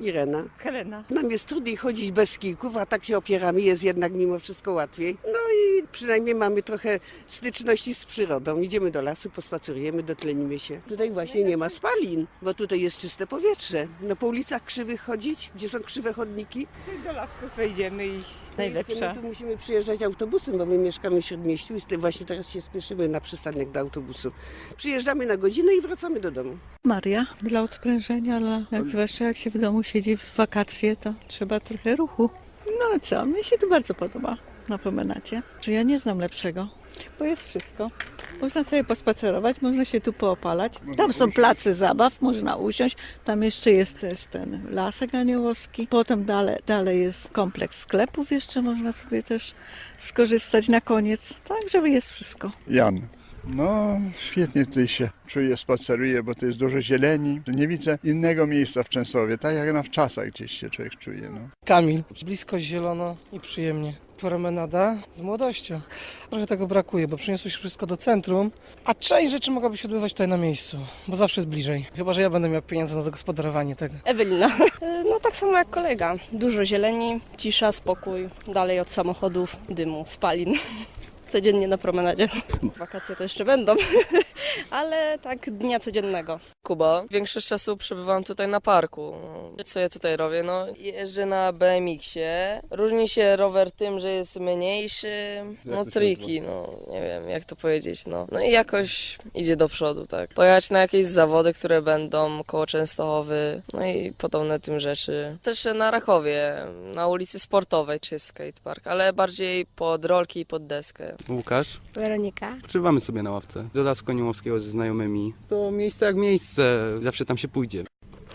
Irena. Helena. Nam jest trudniej chodzić bez kijków, a tak się opieramy, jest jednak mimo wszystko łatwiej. No i przynajmniej mamy trochę styczności z przyrodą. Idziemy do lasu, pospacerujemy, dotlenimy się. Tutaj właśnie nie ma spalin, bo tutaj jest czyste powietrze. No po ulicach krzywych chodzić, gdzie są krzywe chodniki. Do lasków wejdziemy i My najlepsza. tu musimy przyjeżdżać autobusem, bo my mieszkamy w Śródmieściu i właśnie teraz się spieszymy na przystanek do autobusu. Przyjeżdżamy na godzinę i wracamy do domu. Maria, dla odprężenia, dla, jak zwłaszcza jak się w domu siedzi w wakacje, to trzeba trochę ruchu. No co, mnie się to bardzo podoba na promenadzie. Że ja nie znam lepszego, bo jest wszystko. Można sobie pospacerować, można się tu poopalać. Tam są place zabaw, można usiąść. Tam jeszcze jest też ten lasek aniołowski. Potem dalej, dalej jest kompleks sklepów, jeszcze można sobie też skorzystać na koniec. Także jest wszystko. Jan. No, świetnie tutaj się czuję, spaceruję, bo to jest dużo zieleni. Nie widzę innego miejsca w Częstochowie, tak jak na wczasach gdzieś się człowiek czuje. No. Kamil. Blisko, zielono i przyjemnie. Promenada z młodością. Trochę tego brakuje, bo przyniosło się wszystko do centrum, a część rzeczy mogłaby się odbywać tutaj na miejscu, bo zawsze jest bliżej. Chyba, że ja będę miał pieniądze na zagospodarowanie tego. Ewelina. E, No tak samo jak kolega. Dużo zieleni, cisza, spokój, dalej od samochodów, dymu, spalin. Codziennie na promenadzie. Wakacje to jeszcze będą, ale tak dnia codziennego. Kuba. Większość czasu przebywam tutaj na parku. No, Co ja tutaj robię? No, jeżdżę na BMX-ie. Różni się rower tym, że jest mniejszy. No, triki, no, nie wiem jak to powiedzieć. No. no i jakoś idzie do przodu, tak. Pojechać na jakieś zawody, które będą koło Częstochowy, no i podobne tym rzeczy. Też na Rakowie, na ulicy Sportowej, czy skatepark, ale bardziej pod rolki i pod deskę. Łukasz. Weronika. Przybywamy sobie na ławce. Do Lasku Aniołowskiego ze znajomymi. To miejsce jak miejsce, zawsze tam się pójdzie.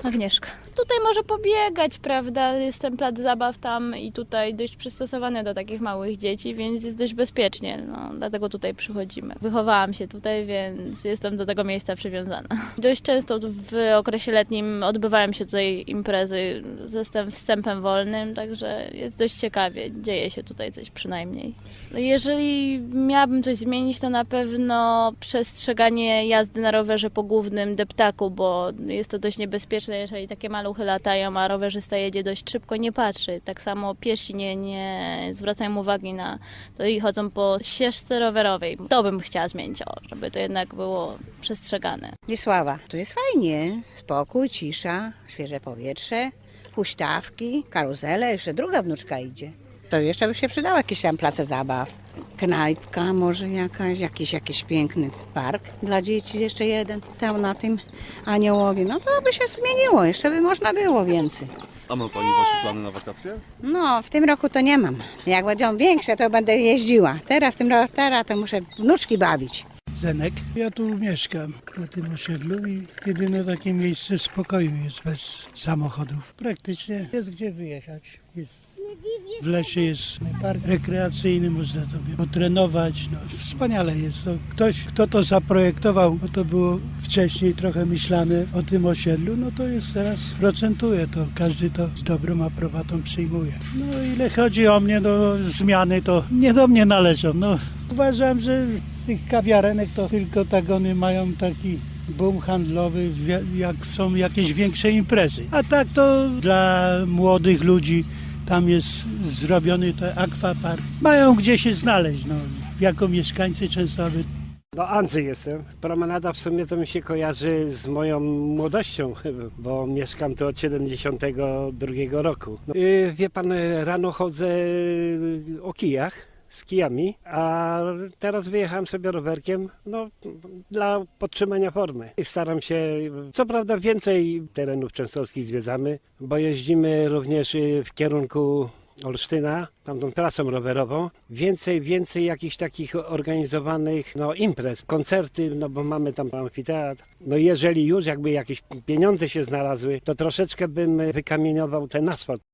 Agnieszka. Tutaj może pobiegać, prawda? Jest ten plac zabaw tam i tutaj dość przystosowany do takich małych dzieci, więc jest dość bezpiecznie. No, dlatego tutaj przychodzimy. Wychowałam się tutaj, więc jestem do tego miejsca przywiązana. Dość często w okresie letnim odbywają się tutaj imprezy ze wstęp- wstępem wolnym, także jest dość ciekawie. Dzieje się tutaj coś przynajmniej. Jeżeli miałabym coś zmienić, to na pewno przestrzeganie jazdy na rowerze po głównym deptaku, bo jest to dość niebezpieczne, jeżeli takie maluchy latają, a rowerzysta jedzie dość szybko, nie patrzy. Tak samo piesi nie, nie zwracają uwagi na to i chodzą po ścieżce rowerowej. To bym chciała zmienić, o, żeby to jednak było przestrzegane. Wiesława, to jest fajnie. Spokój, cisza, świeże powietrze, huśtawki, karuzele, jeszcze druga wnuczka idzie. To jeszcze by się przydało jakieś tam place zabaw. Knajpka może jakaś, jakiś, jakiś piękny park dla dzieci, jeszcze jeden tam na tym aniołowie. No to by się zmieniło, jeszcze by można było więcej. A ma Pani właśnie plany na wakacje? No, w tym roku to nie mam. Jak będą większe, to będę jeździła. Teraz w tym roku, teraz to muszę wnuczki bawić. Zenek. Ja tu mieszkam na tym osiedlu i jedyne takie miejsce spokoju jest bez samochodów. Praktycznie jest gdzie wyjechać. Jest w lesie jest park rekreacyjny, można sobie potrenować. No, wspaniale jest to. Ktoś, kto to zaprojektował, bo to było wcześniej trochę myślane o tym osiedlu, no to jest teraz procentuje to. Każdy to z dobrą aprobatą przyjmuje. No ile chodzi o mnie, no zmiany to nie do mnie należą. No, uważam, że tych kawiarenek to tylko tak one mają taki boom handlowy, jak są jakieś większe imprezy. A tak to dla młodych ludzi tam jest zrobiony to aquapark. Mają gdzie się znaleźć, no, jako mieszkańcy Częstochowy. No Andrzej jestem. Promenada w sumie to mi się kojarzy z moją młodością, bo mieszkam tu od 72 roku. Yy, wie pan, rano chodzę o kijach, z kijami, a teraz wyjechałem sobie rowerkiem, no, dla podtrzymania formy. I staram się, co prawda więcej terenów częstochowskich zwiedzamy, bo jeździmy również w kierunku Olsztyna, tamtą trasą rowerową. Więcej, więcej jakichś takich organizowanych no, imprez, koncerty, no bo mamy tam amfiteatr. No jeżeli już jakby jakieś pieniądze się znalazły, to troszeczkę bym wykamieniował ten asfalt.